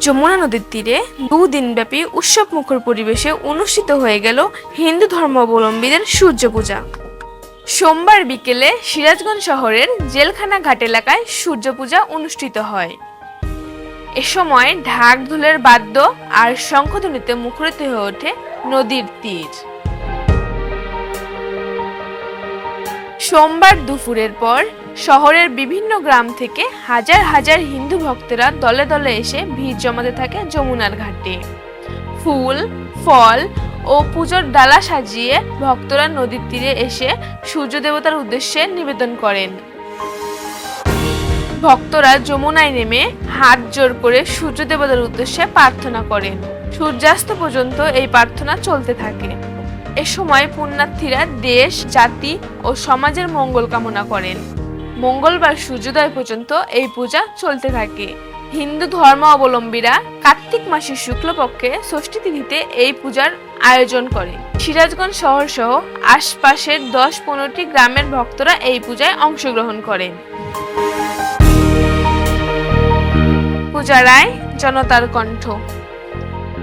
যমুনা নদীর তীরে দুদিনব্যাপী উৎসব মুখর পরিবেশে অনুষ্ঠিত হয়ে গেল হিন্দু ধর্মাবলম্বীদের সূর্য পূজা। সোমবার বিকেলে সিরাজগঞ্জ শহরের জেলখানা ঘাট এলাকায় সূর্য পূজা অনুষ্ঠিত হয়। এ সময় ঢাক ধুলের বাদ্য আর শঙ্খধ্বনিতে মুখরিত হয়ে ওঠে নদীর তীর। সোমবার দুপুরের পর শহরের বিভিন্ন গ্রাম থেকে হাজার হাজার হিন্দু ভক্তরা দলে দলে এসে ভিড় জমাতে থাকে যমুনার ঘাটে। ফুল, ফল ও পুজোর ডালা সাজিয়ে ভক্তরা নদীর তীরে এসে সূর্য দেবতার উদ্দেশ্যে নিবেদন করেন। ভক্তরা যমুনায় নেমে হাত জোর করে সূর্য দেবতার উদ্দেশ্যে প্রার্থনা করেন। সূর্যাস্ত পর্যন্ত এই প্রার্থনা চলতে থাকে। এ সময় পুণ্যার্থীরা দেশ, জাতি ও সমাজের মঙ্গল কামনা করেন। মঙ্গলবার সূর্যোদয় পর্যন্ত এই পূজা চলতে থাকে। হিন্দু ধর্ম অবলম্বীরা কার্তিক মাসের শুক্লপক্ষে ষষ্ঠী তিথিতে এই পূজার আয়োজন করে। সিরাজগঞ্জ শহর সহ আশপাশের দশ পনেরোটি গ্রামের ভক্তরা এই পূজায় অংশগ্রহণ করেন। পূজা রায়, জনতার কণ্ঠ।